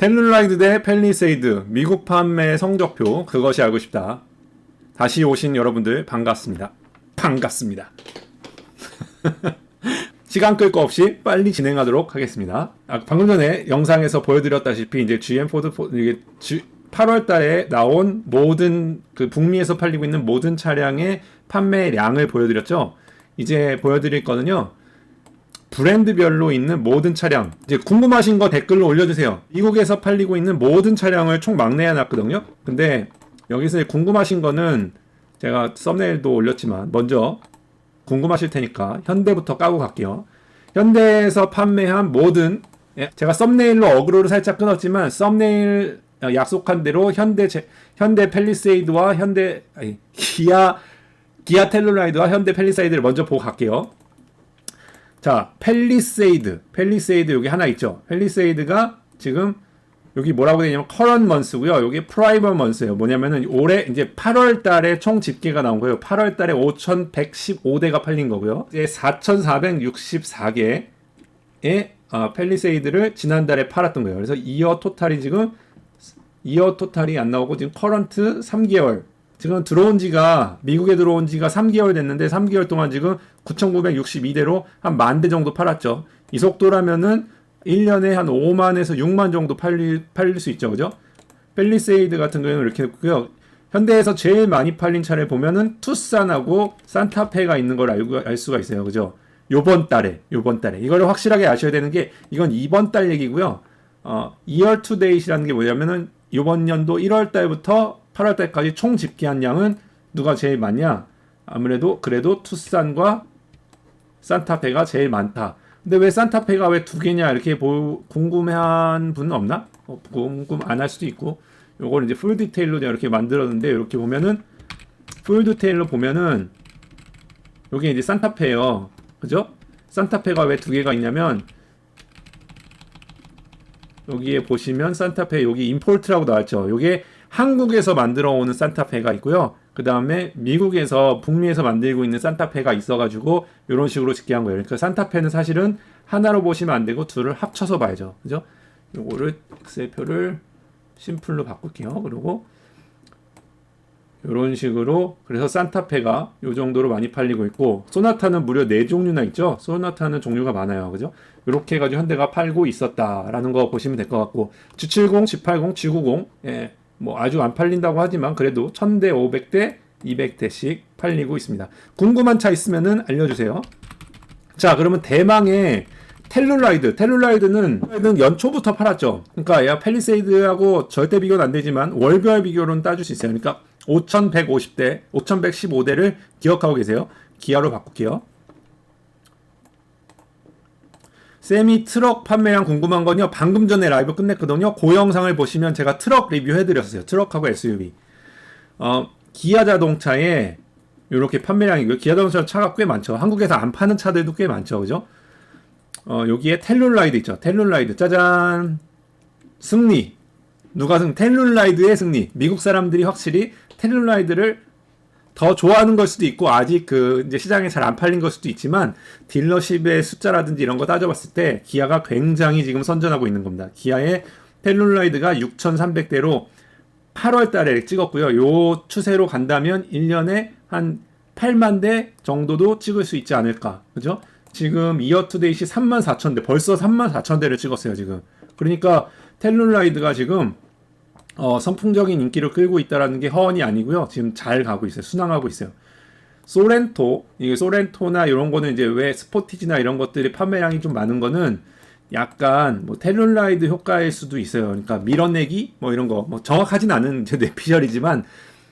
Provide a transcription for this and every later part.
텔룰라이드 대 펠리세이드 미국 판매 성적표 그것이 알고 싶다. 다시 오신 여러분들 반갑습니다. 반갑습니다. 시간 끌 거 없이 빨리 진행하도록 하겠습니다. 아, 방금 전에 영상에서 보여드렸다시피 이제 GM 포드 포, 이게 8월 달에 나온 모든 그 북미에서 팔리고 있는 모든 차량의 판매량을 보여드렸죠. 이제 보여드릴 거는요. 브랜드별로 있는 모든 차량. 이제 궁금하신 거 댓글로 올려주세요. 미국에서 팔리고 있는 모든 차량을 총 막내해 놨거든요. 근데 여기서 궁금하신 거는 제가 썸네일도 올렸지만 먼저 궁금하실 테니까 현대부터 까고 갈게요. 현대에서 판매한 모든 예, 제가 썸네일로 어그로를 살짝 끊었지만 썸네일 약속한 대로 현대 제, 현대 펠리세이드와 현대 아니, 기아 기아 텔룰라이드와 현대 펠리세이드를 먼저 보고 갈게요. 자, 펠리세이드. 펠리세이드 여기 하나 있죠. 펠리세이드가 지금 여기 뭐라고 되냐면 커런 먼스고요. 여기 프라이머 먼스예요. 뭐냐면은 올해 이제 8월 달에 총 집계가 나온 거예요. 8월 달에 5,115대가 팔린 거고요. 이제 4,464개의 어, 펠리세이드를 지난달에 팔았던 거예요. 그래서 이어 토탈이 지금 이어 토탈이 안 나오고 지금 커런트 3개월 지금 들어온 지가 미국에 들어온 지가 3개월 됐는데 3개월 동안 지금 9,962대로 한 만 대 정도 팔았죠. 이 속도라면은 1년에 한 5만에서 6만 정도 팔릴, 팔릴 수 있죠. 그죠? 펠리세이드 같은 경우는 이렇게 했고요. 현대에서 제일 많이 팔린 차를 보면은 투싼하고 산타페가 있는 걸 알고 알 수가 있어요. 그죠? 요번 달에 요번 달에 이걸 확실하게 아셔야 되는 게 이건 이번 달 얘기고요. 어, year to date이라는 게 뭐냐면은 요번 연도 1월 달부터 8월 달까지 총 집계한 양은 누가 제일 많냐? 아무래도 그래도 투싼과 산타페가 제일 많다. 근데 왜 산타페가 왜 두 개냐 이렇게 보, 궁금해한 분은 없나? 어, 궁금 안 할 수도 있고 요걸 이제 풀 디테일로 이렇게 만들었는데 이렇게 보면은 풀 디테일로 보면은 요게 이제 산타페예요. 그죠? 산타페가 왜 두 개가 있냐면 여기에 보시면 산타페 여기 임포트라고 나왔죠. 요게 한국에서 만들어 오는 산타페가 있고요. 그 다음에 미국에서 북미에서 만들고 있는 산타페가 있어가지고 이런 식으로 집계한 거예요. 그러니까 산타페는 사실은 하나로 보시면 안 되고 둘을 합쳐서 봐야죠. 그죠? 요거를 엑셀표를 심플로 바꿀게요. 그리고 이런 식으로 그래서 산타페가 요 정도로 많이 팔리고 있고 소나타는 무려 네 종류나 있죠. 소나타는 종류가 많아요. 그죠? 이렇게 해가지고 현대가 팔고 있었다라는 거 보시면 될 것 같고 G70, G80, G90 예, 뭐 아주 안 팔린다고 하지만 그래도 1000대, 500대, 200대씩 팔리고 있습니다. 궁금한 차 있으면은 알려주세요. 자, 그러면 대망의 텔룰라이드. 텔룰라이드는 연초부터 팔았죠. 그러니까 야 펠리세이드하고 절대 비교는 안 되지만 월별 비교로는 따줄 수 있어요. 그러니까 5150대, 5115대를 기억하고 계세요. 기아로 바꿀게요. 세미 트럭 판매량 궁금한 건요. 방금 전에 라이브 끝냈거든요. 그 영상을 보시면 제가 트럭 리뷰 해드렸어요. 트럭하고 SUV. 어, 기아 자동차에 이렇게 판매량이고요. 기아 자동차 차가 꽤 많죠. 한국에서 안 파는 차들도 꽤 많죠. 그죠? 어, 여기에 텔룰라이드 있죠. 텔룰라이드. 짜잔. 승리. 누가 승? 텔룰라이드의 승리. 미국 사람들이 확실히 텔룰라이드를 더 좋아하는 걸 수도 있고 아직 그 이제 시장에 잘 안 팔린 걸 수도 있지만 딜러십의 숫자라든지 이런 거 따져봤을 때 기아가 굉장히 지금 선전하고 있는 겁니다. 기아의 텔룰라이드가 6,300대로 8월 달에 찍었고요. 요 추세로 간다면 1년에 한 8만 대 정도도 찍을 수 있지 않을까. 그죠? 지금 이어 투데이시 3만 4천 대, 벌써 3만 4천 대를 찍었어요, 지금. 그러니까 텔룰라이드가 지금 어, 선풍적인 인기를 끌고 있다라는 게 허언이 아니고요. 지금 잘 가고 있어요. 순항하고 있어요. 소렌토, 이게 소렌토나 이런 거는 이제 왜 스포티지나 이런 것들이 판매량이 좀 많은 거는 약간 뭐 텔룰라이드 효과일 수도 있어요. 그러니까 밀어내기 뭐 이런 거 뭐 정확하진 않은 제 뇌피셜이지만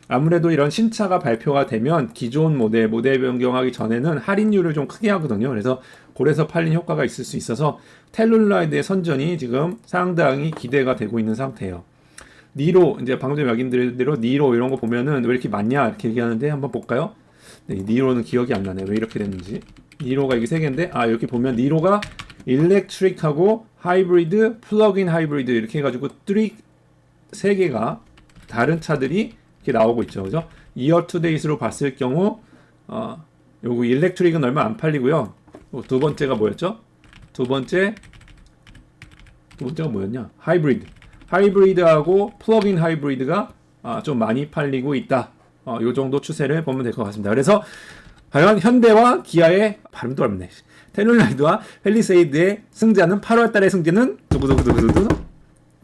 아무래도 이런 신차가 발표가 되면 기존 모델 모델 변경하기 전에는 할인율을 좀 크게 하거든요. 그래서 그래서 팔린 효과가 있을 수 있어서 텔룰라이드의 선전이 지금 상당히 기대가 되고 있는 상태예요. 니로 이제 방금 전에 말씀드린 대로 니로 이런 거 보면은 왜 이렇게 많냐 이렇게 얘기하는데 한번 볼까요? 네, 니로는 기억이 안 나네. 왜 이렇게 됐는지. 니로가 이게 세 개인데 아 이렇게 보면 니로가 일렉트릭하고 하이브리드, 플러그인 하이브리드 이렇게 해가지고 뚜릭 세 개가 다른 차들이 이렇게 나오고 있죠, 그죠? 이어 투 데이스로 봤을 경우 어, 요거 일렉트릭은 얼마 안 팔리고요. 두 번째가 뭐였죠? 두 번째 두 번째가 뭐였냐? 하이브리드. 하이브리드하고 플러그인 하이브리드가 아, 좀 많이 팔리고 있다. 어, 요 정도 추세를 보면 될 것 같습니다. 그래서 과연 현대와 기아의 발음도 어렵네. 테룰라이드와 펠리세이드의 승자는 8월 달의 승자는 두구두구두구두구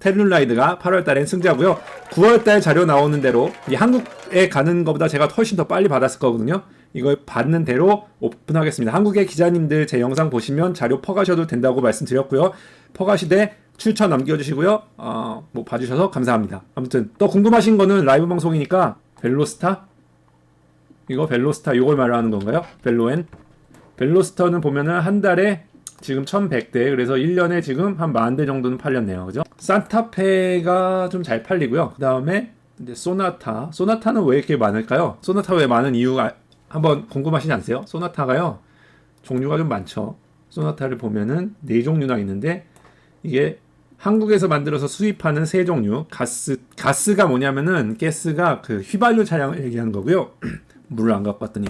테룰라이드가 8월 달엔 승자고요. 9월 달 자료 나오는 대로 이 한국에 가는 것보다 제가 훨씬 더 빨리 받았을 거거든요. 이걸 받는 대로 오픈하겠습니다. 한국의 기자님들 제 영상 보시면 자료 퍼가셔도 된다고 말씀드렸고요. 퍼가시되 출처 남겨주시고요. 어, 뭐 봐주셔서 감사합니다. 아무튼 또 궁금하신 거는 라이브 방송이니까 벨로스타 이거 벨로스타 이걸 말하는 건가요? 벨로엔 벨로스터는 보면은 한 달에 지금 1100대 그래서 1년에 지금 한 만 대 정도는 팔렸네요. 그죠? 산타페가 좀 잘 팔리고요. 그 다음에 이제 소나타. 소나타는 왜 이렇게 많을까요? 소나타 왜 많은 이유가 한번 궁금하시지 않으세요? 소나타가요. 종류가 좀 많죠. 소나타를 보면은 네 종류나 있는데 이게 한국에서 만들어서 수입하는 세 종류. 가스 가스가 뭐냐면은 가스가 그 휘발유 차량을 얘기하는 거고요. 물을 안 갖고 왔더니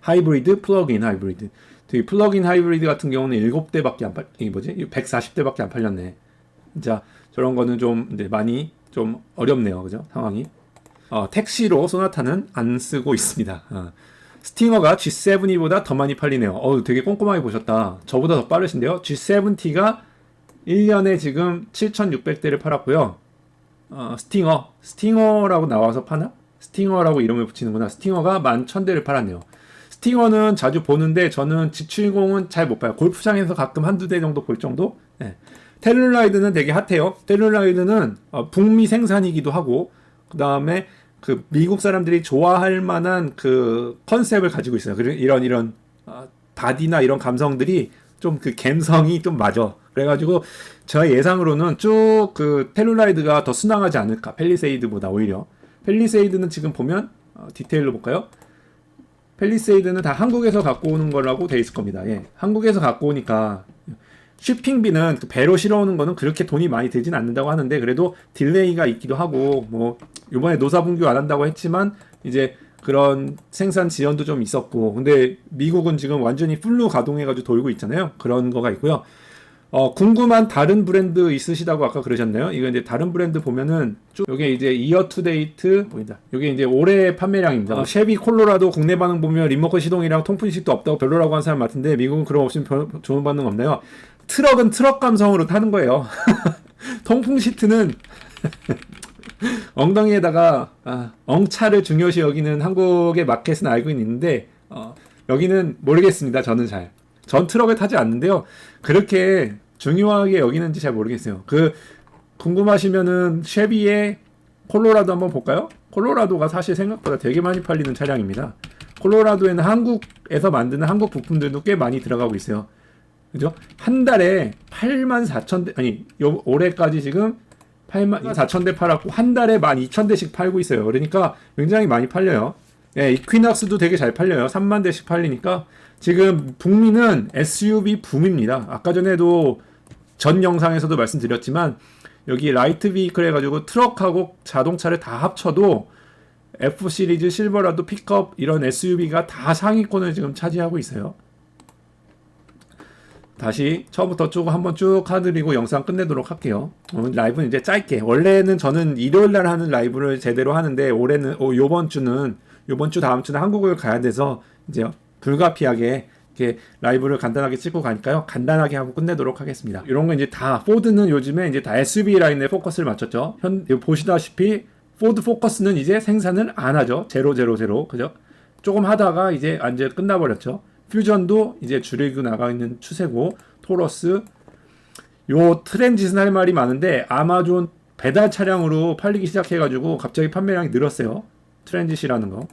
하이브리드, 플러그인 하이브리드. 되게 플러그인 하이브리드 같은 경우는 7대밖에 안 팔, 이게 뭐지? 140대밖에 안 팔렸네. 진짜 저런 거는 좀 이제 많이 좀 어렵네요. 그죠? 상황이. 어, 택시로 소나타는 안 쓰고 있습니다. 어. 스팅어가 G70보다 더 많이 팔리네요. 어, 되게 꼼꼼하게 보셨다. 저보다 더 빠르신데요. G70T가 1년에 지금 7,600대를 팔았고요. 어, 스팅어, 스팅어라고 나와서 파나? 스팅어라고 이름을 붙이는구나. 스팅어가 11,000대를 팔았네요. 스팅어는 자주 보는데 저는 G70은 잘 못 봐요. 골프장에서 가끔 한두 대 정도 볼 정도? 네. 텔룰라이드는 되게 핫해요. 텔룰라이드는 어, 북미 생산이기도 하고 그 다음에 그 미국 사람들이 좋아할 만한 그 컨셉을 가지고 있어요. 그런 이런 이런 어, 바디나 이런 감성들이 좀 그 감성이 좀 맞아. 그래가지고 저 예상으로는 쭉 그 텔룰라이드가 더 순항하지 않을까. 펠리세이드보다 오히려. 펠리세이드는 지금 보면 어, 디테일로 볼까요? 펠리세이드는 다 한국에서 갖고 오는 거라고 돼 있을 겁니다. 예. 한국에서 갖고 오니까 쇼핑비는 그 배로 실어오는 거는 그렇게 돈이 많이 들진 않는다고 하는데 그래도 딜레이가 있기도 하고 뭐 이번에 노사분규 안 한다고 했지만 이제 그런 생산 지연도 좀 있었고 근데 미국은 지금 완전히 풀로 가동해가지고 돌고 있잖아요 그런 거가 있고요 어 궁금한 다른 브랜드 있으시다고 아까 그러셨나요 이거 이제 다른 브랜드 보면은 쭉 요게 이제 이어 투 데이트 보인다 요게 이제 올해 판매량입니다 어, 쉐비 콜로라도 국내 반응 보면 리모컨 시동이랑 통풍식도 없다고 별로라고 하는 사람 같은데 미국은 그런 없으면 별, 좋은 반응 없나요 트럭은 트럭 감성으로 타는 거예요. 통풍 시트는 엉덩이에다가 아, 엉차를 중요시 여기는 한국의 마켓은 알고 있는데 어, 여기는 모르겠습니다. 저는 잘. 전 트럭을 타지 않는데요. 그렇게 중요하게 여기는지 잘 모르겠어요. 그 궁금하시면은 쉐비의 콜로라도 한번 볼까요? 콜로라도가 사실 생각보다 되게 많이 팔리는 차량입니다. 콜로라도에는 한국에서 만드는 한국 부품들도 꽤 많이 들어가고 있어요. 그죠? 한 달에 8만 4천 대, 아니, 요, 올해까지 지금 8만 4천 대 팔았고, 한 달에 1만 2천 대씩 팔고 있어요. 그러니까 굉장히 많이 팔려요. 예, 이퀴낙스도 되게 잘 팔려요. 3만 대씩 팔리니까. 지금 북미는 SUV 붐입니다. 아까 전에도 전 영상에서도 말씀드렸지만, 여기 라이트 비클 해가지고 트럭하고 자동차를 다 합쳐도 F 시리즈, 실버라도 픽업 이런 SUV가 다 상위권을 지금 차지하고 있어요. 다시 처음부터 쭉 한번 쭉 하드리고 영상 끝내도록 할게요. 오늘 라이브는 이제 짧게. 원래는 저는 일요일 날 하는 라이브를 제대로 하는데 올해는 어, 요번 주는 요번 주 다음 주는 한국을 가야 돼서 이제 불가피하게 이렇게 라이브를 간단하게 찍고 가니까요. 간단하게 하고 끝내도록 하겠습니다. 이런 거 이제 다 포드는 요즘에 이제 다 SUV 라인에 포커스를 맞췄죠. 현 보시다시피 포드 포커스는 이제 생산을 안 하죠. 제로 제로 제로 그죠? 조금 하다가 이제 완전 끝나버렸죠. 퓨전도 이제 줄이고 나가 있는 추세고 토러스 요 트렌짓은 할 말이 많은데 아마존 배달 차량으로 팔리기 시작해가지고 갑자기 판매량이 늘었어요. 트렌짓이라는 거.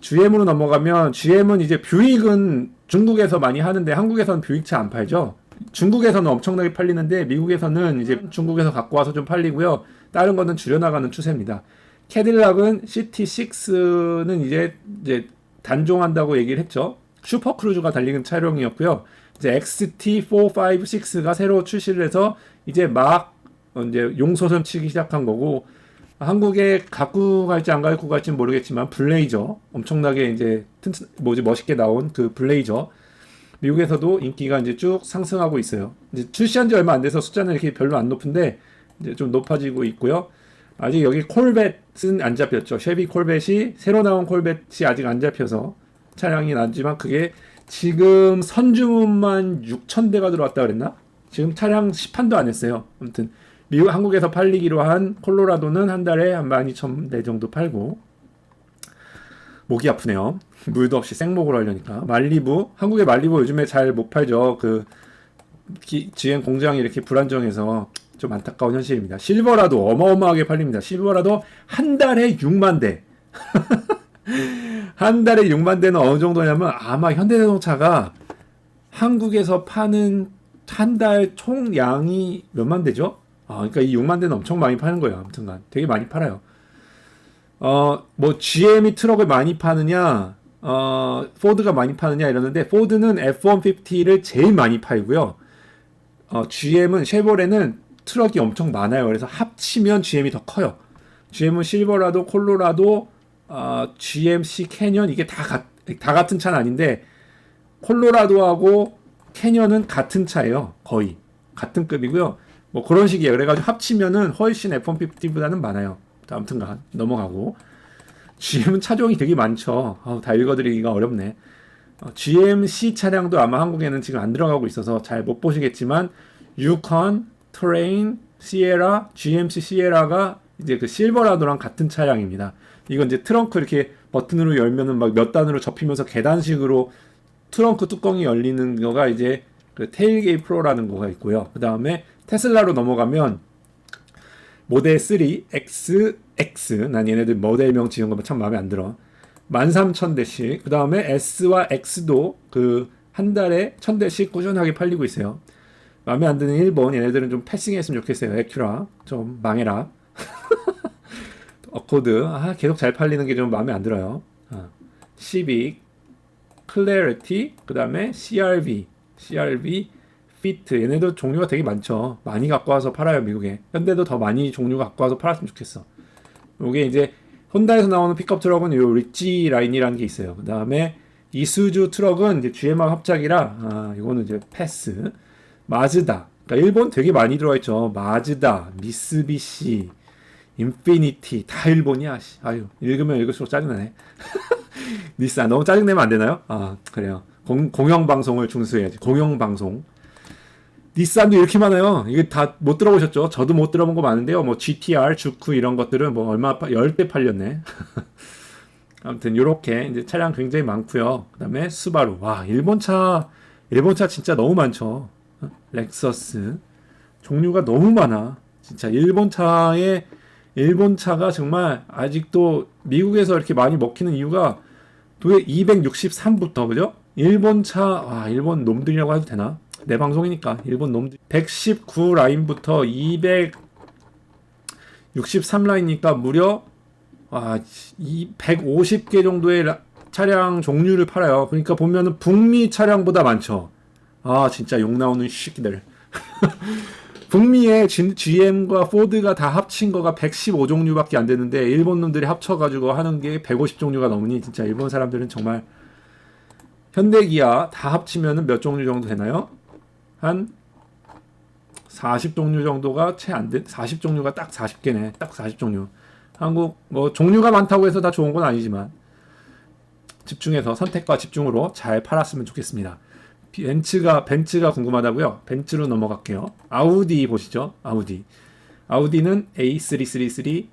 GM으로 넘어가면 GM은 이제 뷰익은 중국에서 많이 하는데 한국에서는 뷰익차 안 팔죠. 중국에서는 엄청나게 팔리는데 미국에서는 이제 중국에서 갖고 와서 좀 팔리고요. 다른 거는 줄여나가는 추세입니다. 캐딜락은 CT6는 이제 이제 단종한다고 얘기를 했죠. 슈퍼 크루즈가 달리는 차량이었고요. 이제 XT456가 새로 출시를 해서 이제 막 이제 용소선 치기 시작한 거고 한국에 갖고 갈지 안 갖고 갈지 모르겠지만 블레이저 엄청나게 이제 튼튼 뭐지 멋있게 나온 그 블레이저 미국에서도 인기가 이제 쭉 상승하고 있어요. 이제 출시한 지 얼마 안 돼서 숫자는 이렇게 별로 안 높은데 이제 좀 높아지고 있고요. 아직 여기 콜벳은 안 잡혔죠. 쉐비 콜벳이 새로 나온 콜벳이 아직 안 잡혀서 차량이 나지만 그게 지금 선주문만 6천 대가 들어왔다 그랬나? 지금 차량 시판도 안 했어요. 아무튼 미국 한국에서 팔리기로 한 콜로라도는 한 달에 한 12,000대 정도 팔고 목이 아프네요. 물도 없이 생목을 하려니까 말리부 한국의 말리부 요즘에 잘 못 팔죠. 그 기, GM 공장이 이렇게 불안정해서 좀 안타까운 현실입니다. 실버라도 어마어마하게 팔립니다. 실버라도 한 달에 6만 대. 한 달에 6만 대는 어느 정도냐면 아마 현대자동차가 한국에서 파는 한 달 총량이 몇만 대죠? 아, 그러니까 이 6만 대는 엄청 많이 파는 거예요. 아무튼간 되게 많이 팔아요. 어, 뭐 GM이 트럭을 많이 파느냐, 어, 포드가 많이 파느냐 이러는데 포드는 F150를 제일 많이 팔고요. 어, GM은 쉐보레는 트럭이 엄청 많아요. 그래서 합치면 GM이 더 커요. GM은 실버라도, 콜로라도, 어, GMC 캐년 이게 다, 가, 다 같은 차는 아닌데 콜로라도하고 캐년은 같은 차예요. 거의 같은 급이고요. 뭐 그런 식이에요. 그래가지고 합치면은 훨씬 F150보다는 많아요. 아무튼간 넘어가고 GM은 차종이 되게 많죠. 아우, 다 읽어드리기가 어렵네. 어, GMC 차량도 아마 한국에는 지금 안 들어가고 있어서 잘 못 보시겠지만 유컨, 트레인, 시에라, GMC 시에라가 이제 그 실버라도랑 같은 차량입니다. 이건 이제 트렁크 이렇게 버튼으로 열면은 막 몇 단으로 접히면서 계단식으로 트렁크 뚜껑이 열리는 거가 이제 그 테일게이 프로라는 거가 있고요. 그 다음에 테슬라로 넘어가면 모델 3 X, X 난 얘네들 모델명 지은 거참 마음에 안 들어. 13,000대씩. 그 다음에 S와 X도 그 한 달에 1,000대씩 꾸준하게 팔리고 있어요. 마음에 안 드는 일본 얘네들은 좀 패싱했으면 좋겠어요. 에큐라 좀 망해라. 어코드 아 계속 잘 팔리는 게 좀 마음에 안 들어요. 아, 시빅, 클래리티, 그 다음에 CRV, CRV, 피트 얘네도 종류가 되게 많죠. 많이 갖고 와서 팔아요 미국에. 현대도 더 많이 종류 갖고 와서 팔았으면 좋겠어. 이게 이제 혼다에서 나오는 픽업 트럭은 요 리치 라인이라는 게 있어요. 그 다음에 이수주 트럭은 이제 GM하고 합작이라 아 이거는 이제 패스. 마즈다. 그러니까 일본 되게 많이 들어와 있죠. 마즈다, 미쓰비시, 인피니티 다 일본이야. 씨. 아유 읽으면 읽을수록 짜증나네. 니산 너무 짜증내면 안 되나요? 아 그래요. 공, 공영 방송을 중수해야지. 공영 방송. 니산도 이렇게 많아요. 이게 다 못 들어보셨죠? 저도 못 들어본 거 많은데요. 뭐 GTR, 주쿠 이런 것들은 뭐 얼마 열대 팔렸네. 아무튼 요렇게 이제 차량 굉장히 많고요. 그다음에 수바루. 와 일본 차 일본 차 진짜 너무 많죠. 어? 렉서스 종류가 너무 많아. 진짜 일본 차에 일본 차가 정말 아직도 미국에서 이렇게 많이 먹히는 이유가 도대 263부터 그죠? 일본 차, 와, 일본 놈들이라고 해도 되나? 내 방송이니까 일본 놈들 119 라인부터 263 라인이니까 무려 와, 이 150개 정도의 라- 차량 종류를 팔아요. 그러니까 보면은 북미 차량보다 많죠. 아, 진짜 욕 나오는 새끼들. 북미의 GM과 포드가 다 합친 거가 115종류밖에 안 되는데 일본 놈들이 합쳐가지고 하는 게 150종류가 넘으니 진짜 일본 사람들은 정말 현대기아 다 합치면은 몇 종류 정도 되나요? 한 40종류 정도가 채 안 돼. 40종류가 딱 40개네. 딱 40종류. 한국 뭐 종류가 많다고 해서 다 좋은 건 아니지만 집중해서 선택과 집중으로 잘 팔았으면 좋겠습니다. 벤츠가 벤츠가 궁금하다고요? 벤츠로 넘어갈게요. 아우디 보시죠. 아우디. 아우디는 A333,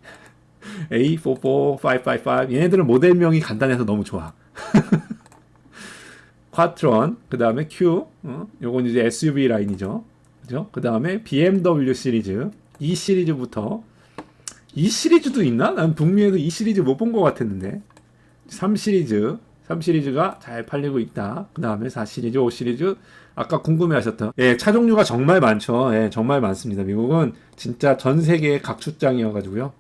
A44555 얘네들은 모델명이 간단해서 너무 좋아. 쿼트론, 그 다음에 Q, 어? 요건 이제 SUV 라인이죠. 그죠? 그 다음에 BMW 시리즈, E 시리즈부터 E 시리즈도 있나? 난 북미에도 E 시리즈 못 본 것 같았는데 3 시리즈, 3 시리즈가 잘 팔리고 있다. 그 다음에 4 시리즈, 5 시리즈 아까 궁금해하셨던 예, 차 종류가 정말 많죠. 예, 정말 많습니다. 미국은 진짜 전 세계의 각축장이어가지고요.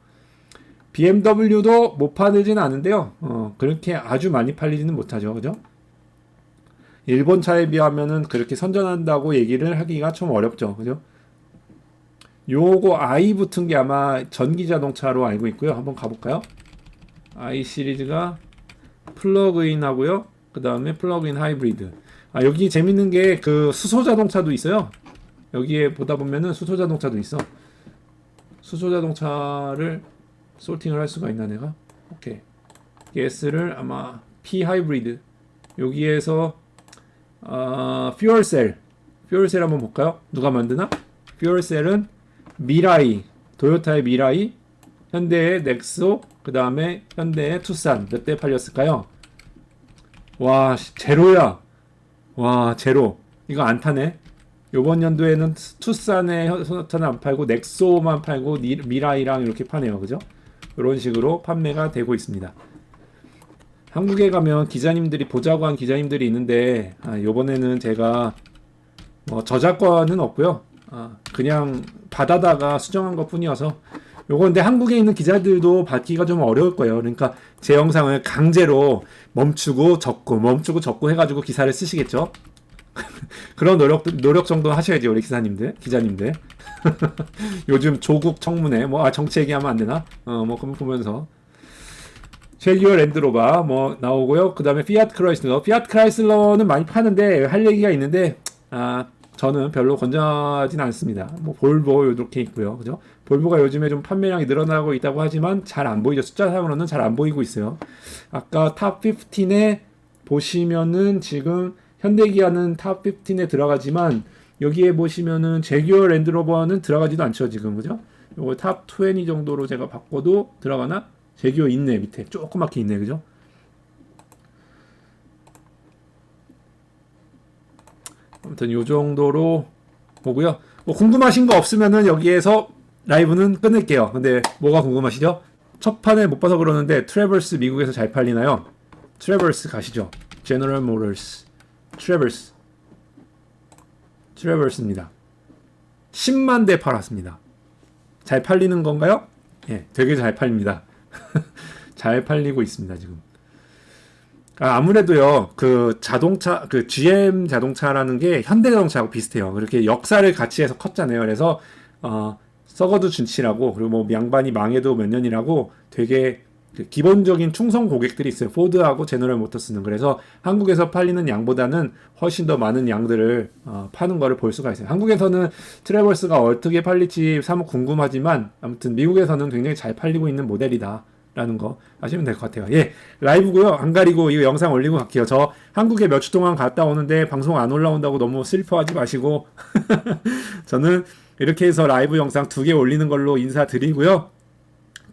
BMW도 못 팔리지는 않은데요. 어, 그렇게 아주 많이 팔리지는 못하죠. 그죠? 일본 차에 비하면은 그렇게 선전한다고 얘기를 하기가 좀 어렵죠. 그죠? 요거 i 붙은 게 아마 전기 자동차로 알고 있고요. 한번 가볼까요? i 시리즈가 플러그인 하고요. 그 다음에 플러그인 하이브리드. 아, 여기 재밌는 게 그 수소 자동차도 있어요. 여기에 보다 보면은 수소 자동차도 있어. 수소 자동차를 솔팅을 할 수가 있나 내가? 오케이. S를 아마 P 하이브리드 여기에서 아 퓨얼셀 퓨얼셀 한번 볼까요? 누가 만드나? 퓨얼셀은 미라이 도요타의 미라이 현대의 넥소 그 다음에 현대의 투싼 몇 대 팔렸을까요? 와 씨, 제로야 와 제로 이거 안 타네 요번 연도에는 투싼의 소나타는 안 팔고 넥소만 팔고 니- 미라이랑 이렇게 파네요 그죠? 이런 식으로 판매가 되고 있습니다 한국에 가면 기자님들이 보자고 한 기자님들이 있는데 아, 요번에는 제가 뭐 저작권은 없고요 아, 그냥 받아다가 수정한 것 뿐이어서 요거 근데 한국에 있는 기자들도 받기가 좀 어려울 거예요. 그러니까 제 영상을 강제로 멈추고 적고 멈추고 적고 해가지고 기사를 쓰시겠죠. 그런 노력 노력 정도 하셔야지 우리 기사님들 기자님들. 요즘 조국 청문회 뭐 아 정치 얘기하면 안 되나? 어뭐 그거 보면서 젤리오 랜드로바 뭐 나오고요. 그 다음에 피아트 크라이슬러 피아트 크라이슬러는 많이 파는데 할 얘기가 있는데 아 저는 별로 건전하진 않습니다. 뭐 볼보 이렇게 있고요. 그죠? 볼보가 요즘에 좀 판매량이 늘어나고 있다고 하지만 잘 안 보이죠. 숫자상으로는 잘 안 보이고 있어요. 아까 탑 15에 보시면은 지금 현대기아는 탑 15에 들어가지만 여기에 보시면은 제규어 랜드로버는 들어가지도 않죠. 지금 그죠? 요거 탑 20 정도로 제가 바꿔도 들어가나? 제규어 있네 밑에 조그맣게 있네 그죠? 아무튼 요 정도로 보고요. 뭐 궁금하신 거 없으면은 여기에서 라이브는 끊을게요. 근데 뭐가 궁금하시죠? 첫 판에 못 봐서 그러는데 트래버스 미국에서 잘 팔리나요? 트래버스 가시죠. 제너럴 모터스 트래버스 트래버스입니다. 10만 대 팔았습니다. 잘 팔리는 건가요? 예, 되게 잘 팔립니다. 잘 팔리고 있습니다, 지금. 아, 아무래도요, 그 자동차, 그 GM 자동차라는 게 현대 자동차하고 비슷해요. 그렇게 역사를 같이 해서 컸잖아요. 그래서, 어, 썩어도 준치라고, 그리고 뭐 양반이 망해도 몇 년이라고 되게 그 기본적인 충성 고객들이 있어요. 포드하고 제너럴 모터스는. 그래서 한국에서 팔리는 양보다는 훨씬 더 많은 양들을 어, 파는 거를 볼 수가 있어요. 한국에서는 트래버스가 어떻게 팔릴지 사뭇 궁금하지만 아무튼 미국에서는 굉장히 잘 팔리고 있는 모델이다. 라는 거 아시면 될 것 같아요. 예, 라이브고요. 안 가리고 이거 영상 올리고 갈게요. 저 한국에 몇 주 동안 갔다 오는데 방송 안 올라온다고 너무 슬퍼하지 마시고 저는 이렇게 해서 라이브 영상 두 개 올리는 걸로 인사드리고요.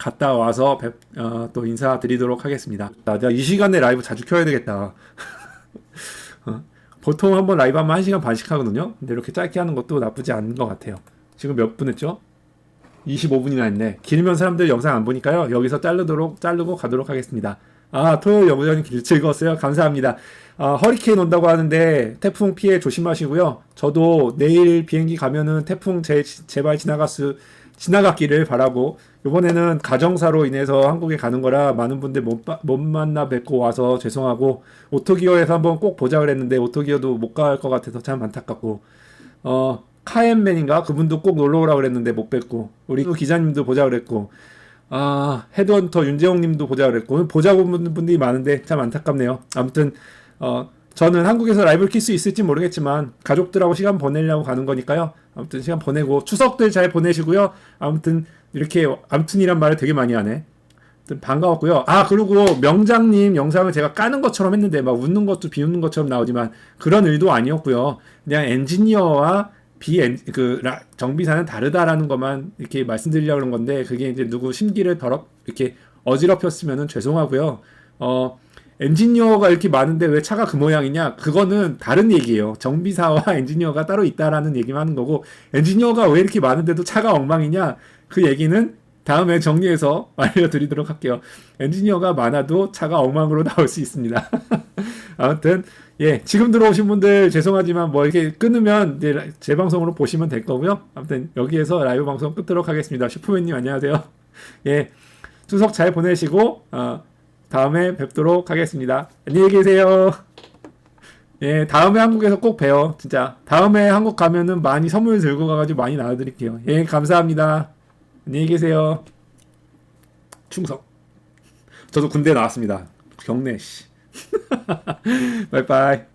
갔다 와서 뵙, 어, 또 인사드리도록 하겠습니다. 나 내가 이 시간에 라이브 자주 켜야 되겠다. 어? 보통 한번 라이브 하면 1시간 반씩 하거든요. 근데 이렇게 짧게 하는 것도 나쁘지 않은 것 같아요. 지금 몇 분 했죠? 25분이나 했네. 길면 사람들 영상 안 보니까요. 여기서 자르도록, 자르고 가도록 하겠습니다. 아, 토요일 길 즐거웠어요. 감사합니다. 아, 허리케인 온다고 하는데 태풍 피해 조심하시고요. 저도 내일 비행기 가면은 태풍 제, 제발 지나갈 수, 지나갔기를 바라고 이번에는 가정사로 인해서 한국에 가는 거라 많은 분들 못, 바- 못 만나 뵙고 와서 죄송하고 오토기어에서 한번 꼭 보자 그랬는데 오토기어도 못 갈 것 같아서 참 안타깝고 어 카엠맨인가 그분도 꼭 놀러 오라 그랬는데 못 뵙고 우리 또 기자님도 보자 그랬고 아 헤드헌터 윤재홍님도 보자 그랬고 보자고 분- 분들이 많은데 참 안타깝네요. 아무튼 어 저는 한국에서 라이브를 킬수 있을지 모르겠지만 가족들하고 시간 보내려고 가는 거니까요. 아무튼 시간 보내고 추석들 잘 보내시고요. 아무튼 이렇게 아무튼이란 말을 되게 많이 하네. 아무튼 반가웠고요. 아 그리고 명장님 영상을 제가 까는 것처럼 했는데 막 웃는 것도 비웃는 것처럼 나오지만 그런 의도 아니었고요. 그냥 엔지니어와 비엔 그 라- 정비사는 다르다라는 것만 이렇게 말씀드리려고 그런 건데 그게 이제 누구 심기를 더럽 이렇게 어지럽혔으면은 죄송하고요. 어 엔지니어가 이렇게 많은데 왜 차가 그 모양이냐? 그거는 다른 얘기예요. 정비사와 엔지니어가 따로 있다라는 얘기만 하는 거고 엔지니어가 왜 이렇게 많은데도 차가 엉망이냐? 그 얘기는 다음에 정리해서 알려드리도록 할게요. 엔지니어가 많아도 차가 엉망으로 나올 수 있습니다. 아무튼 예 지금 들어오신 분들 죄송하지만 뭐 이렇게 끊으면 이제 재방송으로 보시면 될 거고요. 아무튼 여기에서 라이브 방송 끊도록 하겠습니다. 슈퍼맨님 안녕하세요. 예 추석 잘 보내시고 어, 다음에 뵙도록 하겠습니다. 안녕히 계세요. 예, 다음에 한국에서 꼭 봬요. 진짜. 다음에 한국 가면은 많이 선물 들고 가가지고 많이 나눠드릴게요. 예, 감사합니다. 안녕히 계세요. 충성. 저도 군대 나왔습니다. 경례, 씨. 바이바이.